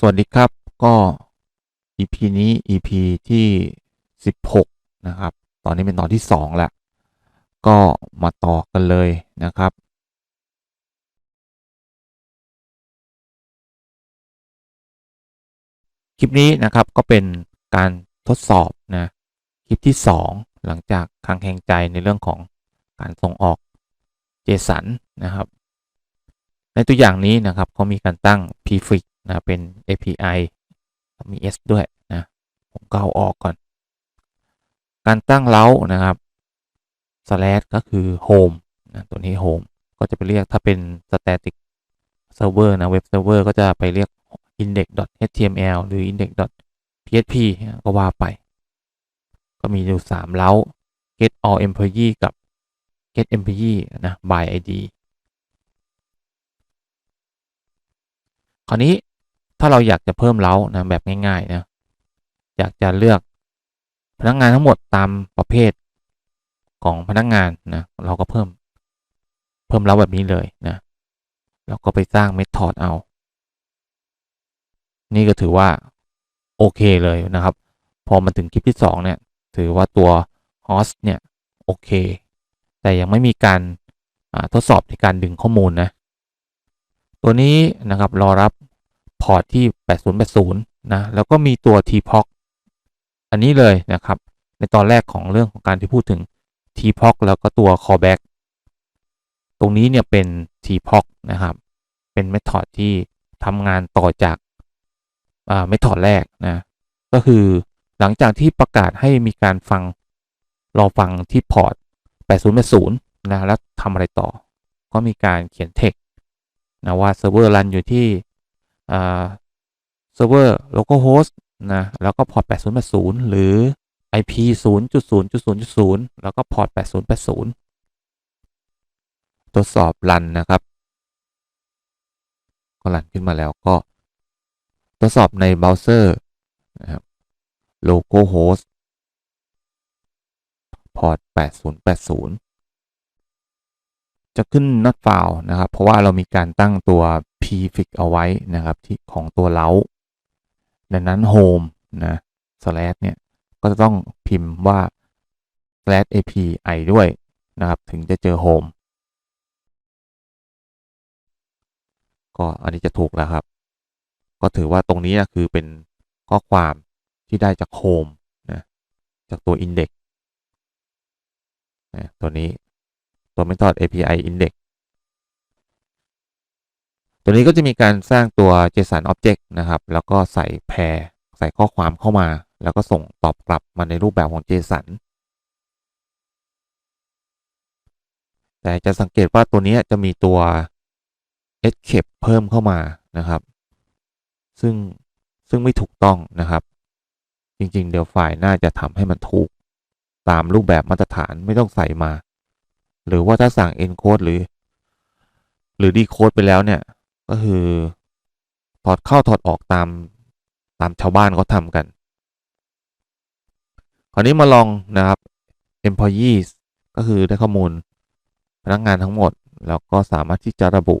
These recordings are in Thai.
สวัสดีครับก็ EP นี้ EP ที่ 16 นะครับ ตอนนี้เป็นตอนที่ 2 แล้ว ก็มาต่อกันเลยนะครับ คลิปนี้นะครับก็เป็นการทดสอบนะ คลิปที่ 2 หลังจากคังแข่งใจในเรื่องของการส่งออก JSON นะครับ ในตัวอย่างนี้นะครับเขามีการตั้ง prefix นะเป็น API มี S ด้วยนะผมก็เอาออกก่อน การตั้งเล้านะครับ slash ก็คือ home นะตัวนี้ home ก็จะไปเรียกถ้าเป็น static server นะ web server ก็จะไปเรียก index.html หรือ index.php ก็ว่าไป ก็มีอยู่ 3 เล้า get all employee กับ get employee นะ by id คราวนี้ ถ้าเราอยากจะเพิ่มเล้านะแบบง่ายๆนะอยากจะเลือกพนักงานทั้งหมดตามประเภทของพนักงานนะเราก็เพิ่มเพิ่มเล้าแบบนี้เลยนะเราก็ไปสร้างเมธอดเอา นี่ก็ถือว่าโอเคเลยนะครับ พอมาถึงคลิปที่ 2 เนี่ย ถือว่าตัว host เนี่ยโอเค แต่ยังไม่มีการทดสอบในการดึงข้อมูลนะ ตัวนี้นะครับรอรับ พอร์ตที่ 8080 นะ แล้วก็มีตัว TPOC อันนี้เลยนะครับ ในตอนแรกของเรื่องของการที่พูดถึง TPOC แล้วก็ตัว callback ตรงนี้เนี่ยเป็น TPOC นะครับ เป็นเมธอดที่ทำงานต่อจากเมธอดแรกนะ ก็คือหลังจากที่ประกาศให้มีการฟังรอฟังที่พอร์ต 8080 นะ แล้วทำอะไรต่อ ก็มีการเขียน text นะว่าเซิร์ฟเวอร์รันอยู่ที่ เซิร์ฟเวอร์ localhost นะแล้วก็พอร์ต 8080 หรือ IP 0.0.0.0 แล้วก็พอร์ต 8080 ทดสอบรันนะครับ ก็รันขึ้นมาแล้วก็ ทดสอบในเบราว์เซอร์นะครับ localhost พอร์ต 8080 จะขึ้น not found นะครับ เพราะว่าเรามีการตั้งตัว prefix เอาไว้นะครับที่ของตัวเล้า ดังนั้น home นะ slash เนี่ย ก็จะต้องพิมพ์ว่า slash api ด้วยนะครับ ถึงจะเจอ home ก็อันนี้จะถูกแล้วครับ ก็ถือว่าตรงนี้นะคือเป็นข้อความที่ได้จาก home นะจากตัว index นะตัวนี้ตัว method API index ตัวนี้ก็จะมีการสร้างตัว JSON object นะครับ แล้วก็ใส่แพรใส่ข้อความเข้ามา แล้วก็ส่งตอบกลับมาในรูปแบบของ JSON แต่จะสังเกตว่าตัวนี้จะมีตัว escape เพิ่มเข้ามานะครับ ซึ่งซึ่งไม่ถูกต้องนะครับ จริงๆ เดี๋ยวฝ่ายน่าจะทำให้มันถูกตามรูปแบบมาตรฐานไม่ต้องใส่มา หรือว่าถ้าสั่ง encode หรือ หรือ decode ไปแล้วเนี่ย ก็คือถอดเข้าถอดออกตามตามชาวบ้านเขาทำกัน คราวนี้มาลองนะครับ employees ก็คือได้ข้อมูลพนักงานทั้งหมด แล้วก็สามารถที่จะระบุ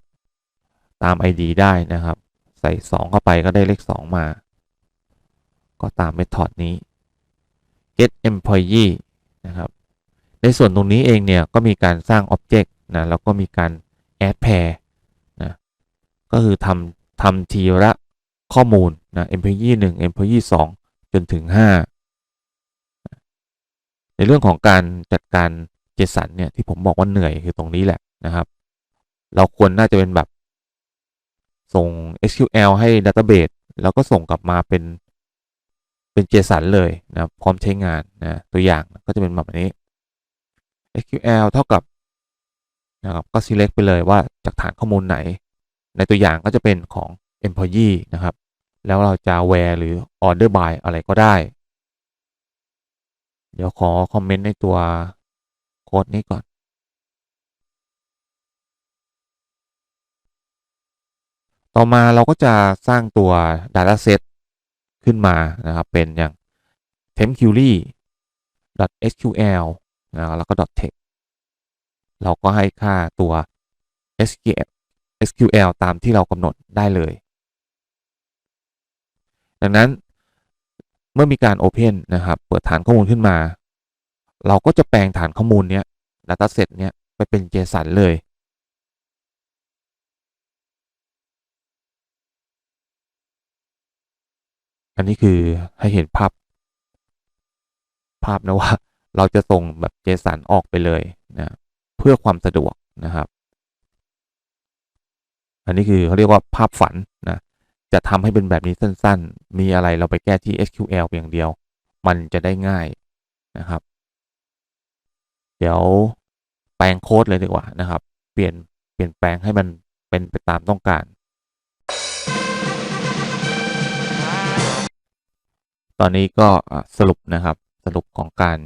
ตาม ID ได้นะครับ ใส่ 2 เข้าไปก็ได้เลข 2 มา ก็ตามเมธอดนี้ get employee นะครับ ในส่วนตรงนี้เองเนี่ย ก็มีการสร้าง object นะ แล้วก็มีการ add pair ก็คือทำทำทีละข้อมูลนะ employee 1 employee 2 จนถึง 5 ในเรื่องของการจัดการ JSON เนี่ยที่ผมบอกว่าเหนื่อยคือตรงนี้แหละนะครับ เราควรน่าจะเป็นแบบ ส่ง SQL ให้ Database แล้วก็ส่งกลับมาเป็นเป็น JSON เลยนะพร้อมใช้งานนะตัวอย่างก็จะเป็นแบบนี้ SQL เท่ากับนะครับก็ select ไปเลยว่าจากฐานข้อมูลไหน ในตัวอย่างก็จะเป็นของ employee นะครับ แล้วเราจะ where หรือ order by อะไรก็ได้ เดี๋ยวขอคอมเมนต์ในตัวโค้ดนี้ก่อน ต่อมาเราก็จะสร้างตัว dataset ขึ้นมานะครับ เป็นอย่าง tempquery sql นะแล้วก็ text เราก็ให้ค่าตัว SQL SQL ตามที่เรากำหนดได้เลย ดังนั้นเมื่อมีการ Open นะครับ เปิดฐานข้อมูลขึ้นมา เราก็จะแปลงฐานข้อมูลเนี้ย Dataset เนี้ยไปเป็น JSON เลย อันนี้คือให้เห็นภาพ ภาพนะว่าเราจะส่งแบบ JSON ออกไปเลยนะเพื่อความสะดวกนะครับ อันนี้คือเขาเรียกว่าภาพฝันนะจะทำให้เป็นแบบนี้สั้นๆ มีอะไรเราไปแก้ที่ SQL เพียงเดียว มันจะได้ง่ายนะครับ เดี๋ยวแปลงโค้ดเลยดีกว่านะครับ เปลี่ยนเปลี่ยนแปลงให้มันเป็นไปตามต้องการ ตอนนี้ก็สรุปนะครับสรุปของการ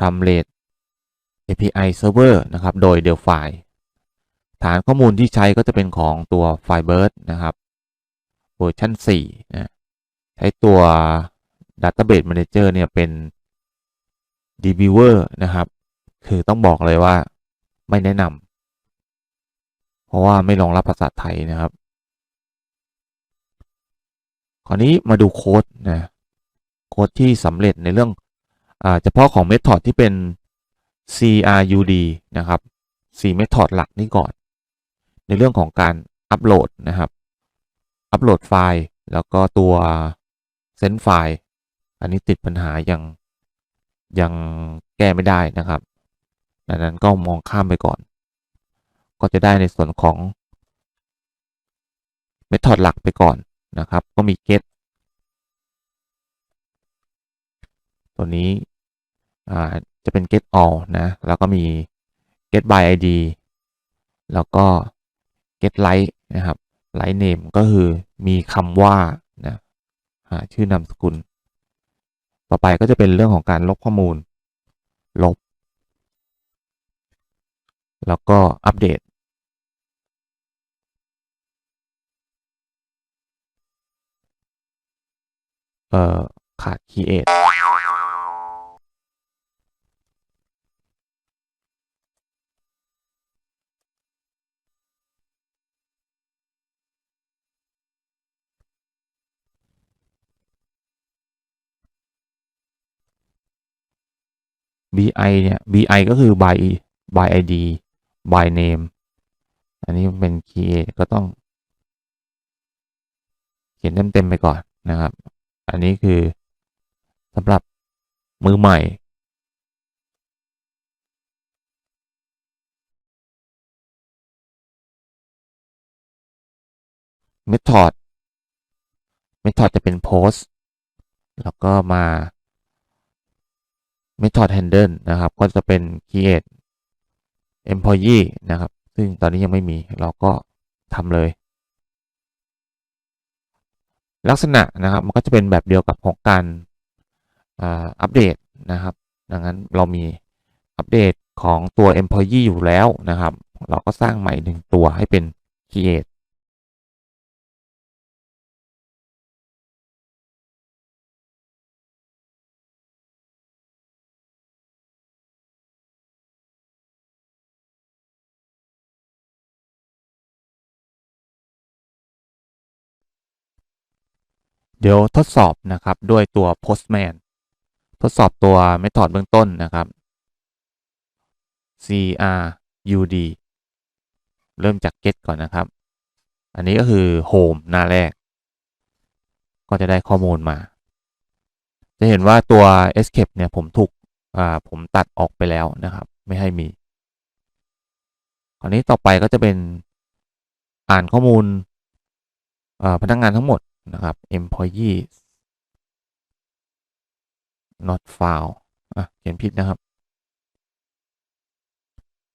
ทำ REST API Server นะครับ โดย Delphi ฐานข้อมูลที่ใช้ก็จะเป็นของตัว Firebird นะครับเวอร์ชัน4นะใช้ตัว Database Manager เนี่ยเป็น DBeaver นะครับ คือต้องบอกเลยว่าไม่แนะนำเพราะว่าไม่รองรับภาษาไทยนะครับ คราวนี้มาดูโค้ดนะโค้ดที่สำเร็จในเรื่องเฉพาะของ Method ที่เป็น CRUD นะครับ C Method หลักนี่ก่อน ในเรื่องของการอัปโหลดนะครับอัปโหลดไฟล์แล้วก็ตัวเซนไฟล์อันนี้ติดปัญหายังยังแก้ไม่ได้นะครับดังนั้นก็มองข้ามไปก่อน ก็จะได้ในส่วนของ Method หลักไปก่อนนะครับ ก็มี get ตัวนี้จะเป็น get all นะ แล้วก็มี get by id แล้วก็ get light นะครับ light name ก็คือมีคำว่านะหาชื่อนามสกุล ต่อไปก็จะเป็นเรื่องของการลบข้อมูล ลบ แล้วก็อัปเดต เอ่อ ขาด create bi เนี่ย bi ก็คือ by by id by name อันนี้เป็น create ก็ต้อง เขียนเต็มๆไปก่อนนะครับ อันนี้คือสำหรับมือใหม่ method method จะเป็น post แล้วก็มา method handle นะครับ ก็จะเป็น create employee นะครับ ซึ่งตอนนี้ยังไม่มีเราก็ทำเลย ลักษณะนะครับมันก็จะเป็นแบบเดียวกับของการอัปเดตนะครับ ดังนั้นเรามีอัปเดตของตัว employee อยู่แล้วนะครับ เราก็สร้างใหม่หนึ่งตัวให้เป็น create เดี๋ยวทดสอบนะครับด้วยตัว Postman ทดสอบตัว Method เบื้องต้นนะครับ crud เริ่มจาก get ก่อนนะครับ อันนี้ก็คือ home หน้าแรก ก็จะได้ข้อมูลมา จะเห็นว่าตัว escape เนี่ยผมถูกผมตัดออกไปแล้วนะครับ ไม่ให้มี คราวนี้ต่อไปก็จะเป็นอ่านข้อมูลพนักงงานทั้งหมด นะครับ employees not found อะเขียนผิดนะครับ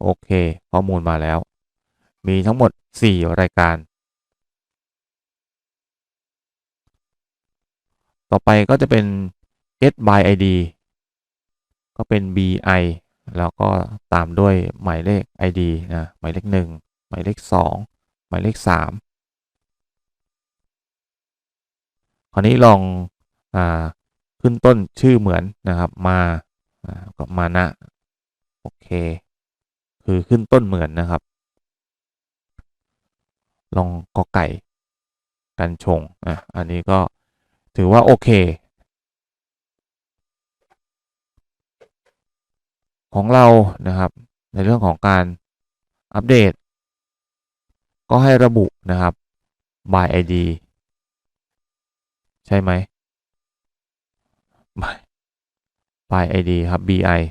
โอเค ข้อมูลมาแล้ว มีทั้งหมด 4 รายการ ต่อไปก็จะเป็น get by id ก็เป็น bi แล้วก็ตามด้วยหมายเลข id นะ หมายเลข 1 หมายเลข 2 หมายเลข 3 คราวนี้ลองอขึ้นต้นชื่อเหมือนนะครับมากับมานะโอเค คือขึ้นต้นเหมือนนะครับ ลองกอไก่กันชงอะอันนี้ก็ถือว่าโอเค ของเรานะครับ ในเรื่องของการอัปเดต ก็ให้ระบุนะครับ by id ใช่ไหม by by id ครับ bi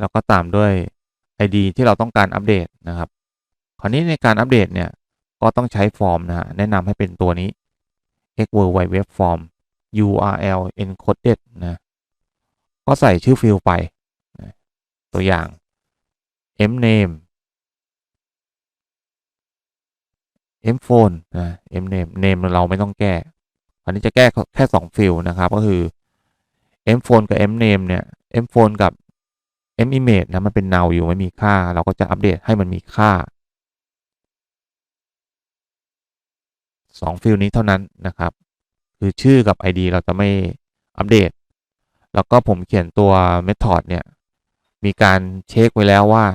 แล้วก็ตามด้วย ID ที่เราต้องการอัปเดตนะครับ คราวนี้ในการอัปเดตเนี่ย ก็ต้องใช้ฟอร์มนะฮะ แนะนำให้เป็นตัวนี้ x w w w form url encoded นะ ก็ใส่ชื่อฟิลไป ตัวอย่าง m name m phone นะ m name name เราไม่ต้องแก้ อันนี้จะแก้แค่2ฟิลนะครับ ก็คือ m phone กับ m name เนี่ย m phone กับ m image นะมันเป็น null อยู่ไม่มีค่า เราก็จะอัปเดตให้มันมีค่า2ฟิลนี้เท่านั้นนะครับ คือชื่อกับ ID เราจะไม่อัปเดต แล้วก็ผมเขียนตัว method เนี่ย มีการเช็คไว้แล้วว่า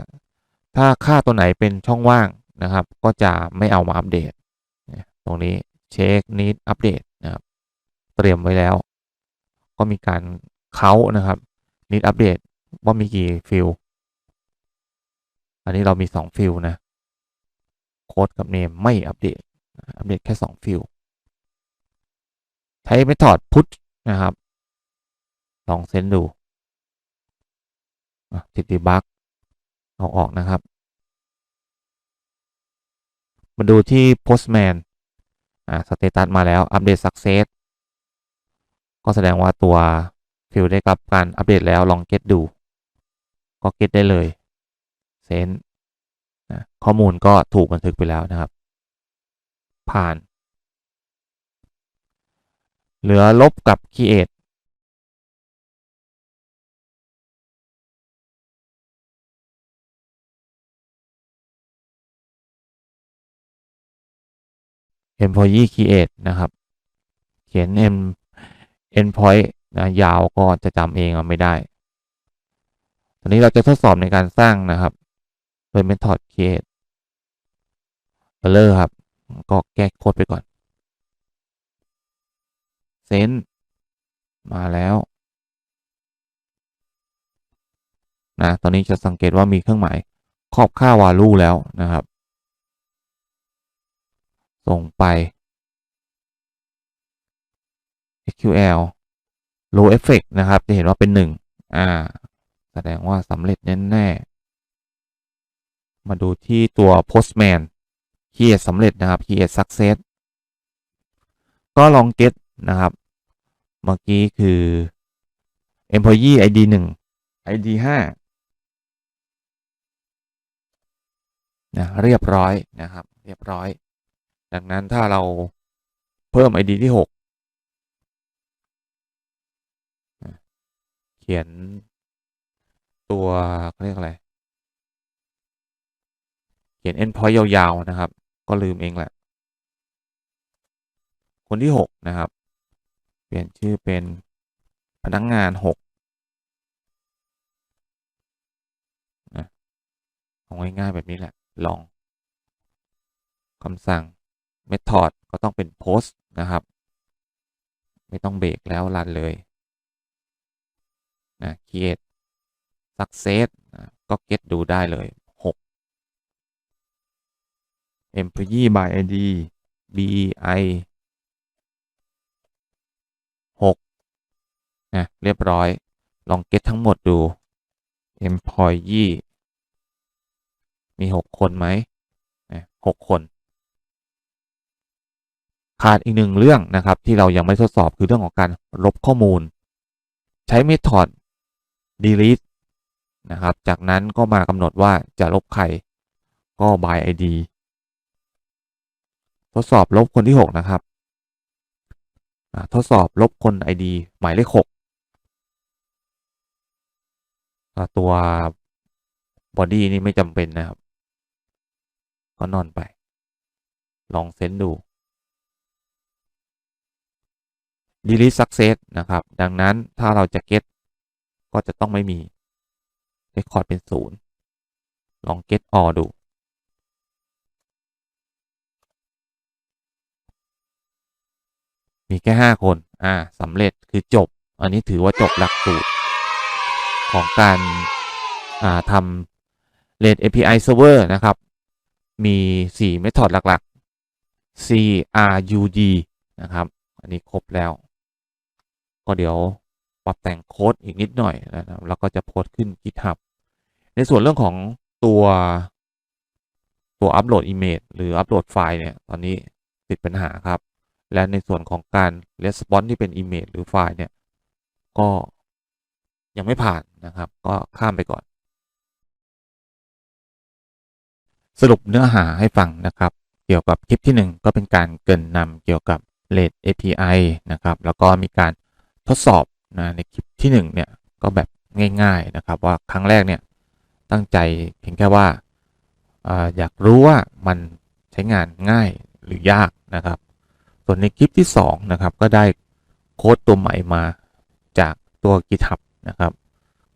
ถ้าค่าตัวไหนเป็นช่องว่างนะครับ ก็จะไม่เอามาอัปเดต ตรงนี้เช็ค need อัปเดตนะครับ เตรียมไว้แล้ว ก็มีการเขานะครับ need อัปเดตว่ามีกี่ฟิลอันนี้เรามี 2 ฟิลนะ โค้ดกับ name ไม่อัปเดต อัปเดตแค่ 2 ฟิลใช้ method put นะครับ ลองเซนดูติดดีบักเอาออกนะครับ มาดูที่ postman อ่า status มาแล้ว อัปเดต success ก็แสดงว่าตัวฟิลได้รับการอัปเดตแล้วลอง get ดู ก็ get ได้เลยเซนนะข้อมูลก็ถูกบันทึกไปแล้วนะครับ ผ่าน เหลือลบกับ create employee create นะครับ เขียน m endpoint นะยาวก็จะจำเองไม่ได้ ตอนนี้เราจะทดสอบในการสร้างนะครับ โดย method create error ครับ ก็แก้โค้ดไปก่อน send มาแล้วนะตอนนี้จะสังเกตว่ามีเครื่องหมายครอบค่า value แล้วนะครับ ส่งไป SQL low effect นะครับ จะเห็นว่าเป็น 1 อ่า แสดงว่าสำเร็จแน่ๆ มาดูที่ตัว postman create สำเร็จนะครับ create success ก็ลอง get นะครับ เมื่อกี้คือ employee id 1 id 5นะเรียบร้อยนะครับ เรียบร้อย ดังนั้นถ้าเราเพิ่ม id ที่ 6 เขียนตัวเขาเรียกอะไร เขียน endpoint ยาวๆ นะครับ ก็ลืมเองแหละ คนที่ 6 นะครับ เปลี่ยนชื่อเป็นพนักงงาน 6เอาง่ายๆแบบนี้แหละ ลองคำสั่ง method ก็ต้องเป็น post นะครับ ไม่ต้องเบรกแล้วรันเลยนะ create success นะก็ get ดูได้เลย 6 employee by id bi 6นะเรียบร้อย ลอง get ทั้งหมดดู employee มี 6 คนไหมนะ6คน ขาดอีกหนึ่งเรื่องนะครับที่เรายังไม่ทดสอบคือเรื่องของการลบข้อมูล ใช้ method delete นะครับ จากนั้นก็มากำหนดว่าจะลบใครก็ by id ทดสอบลบคนที่ 6 นะครับ ทดสอบลบคน id หมายเลข 6 ตัว body นี่ไม่จำเป็นนะครับ ก็นอนไป ลองเซนดู delete success นะครับ ดังนั้นถ้าเราจะ get ก็จะต้องไม่มี record เป็นศูนย์ลอง get all ดู มีแค่ห้าคน อ่าสำเร็จคือจบ อันนี้ถือว่าจบหลักสูตร ของการอ่าทำ REST API Server นะครับ มี 4 Method หลักๆ C R U D นะครับ อันนี้ครบแล้ว ก็เดี๋ยวปรับแต่งโค้ดอีกนิดหน่อยนะครับแล้วก็จะโพสต์ขึ้น GitHub ในส่วนเรื่องของตัวตัวอัปโหลด Image หรืออัปโหลดไฟล์เนี่ยตอนนี้ติดปัญหาครับ และในส่วนของการ Response ที่เป็น Image หรือไฟล์เนี่ยก็ยังไม่ผ่านนะครับ ก็ข้ามไปก่อน สรุปเนื้อหาให้ฟังนะครับ เกี่ยวกับคลิปที่ 1 ก็เป็นการเกินนำเกี่ยวกับ REST API นะครับ แล้วก็มีการ ทดสอบนะในคลิปที่1เนี่ยก็แบบง่าย ๆนะครับ ว่าครั้งแรกเนี่ยตั้งใจเพียงแค่ว่าออยากรู้ว่ามันใช้งานง่ายหรือยากนะครับ ส่วนในคลิปที่2นะครับก็ได้โค้ดตัวใหม่มาจากตัว GitHub นะครับ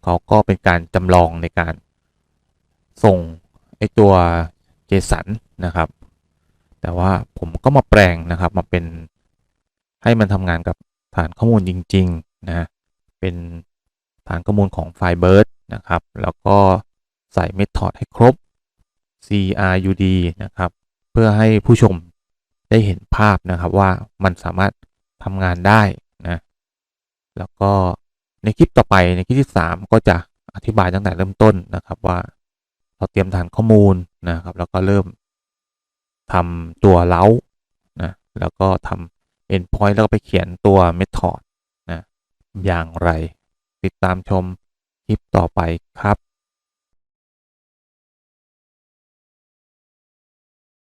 เขาก็เป็นการจำลองในการส่งไอตัว JSON นะครับ แต่ว่าผมก็มาแปลงนะครับมาเป็นให้มันทำงานกับ ฐานข้อมูลจริงๆนะเป็นฐานข้อมูลของ Firebird นะครับ แล้วก็ใส่ Method ให้ครบ CRUD นะครับ เพื่อให้ผู้ชมได้เห็นภาพนะครับว่ามันสามารถทำงานได้นะ แล้วก็ในคลิปต่อไปในคลิปที่ 3 ก็จะอธิบายตั้งแต่เริ่มต้นนะครับว่าเราเตรียมฐานข้อมูลนะครับ แล้วก็เริ่มทำตัวเล้านะแล้วก็ทำ endpoint แล้วก็ไปเขียนตัว method นะ อย่างไร ติดตามชมคลิปต่อไปครับ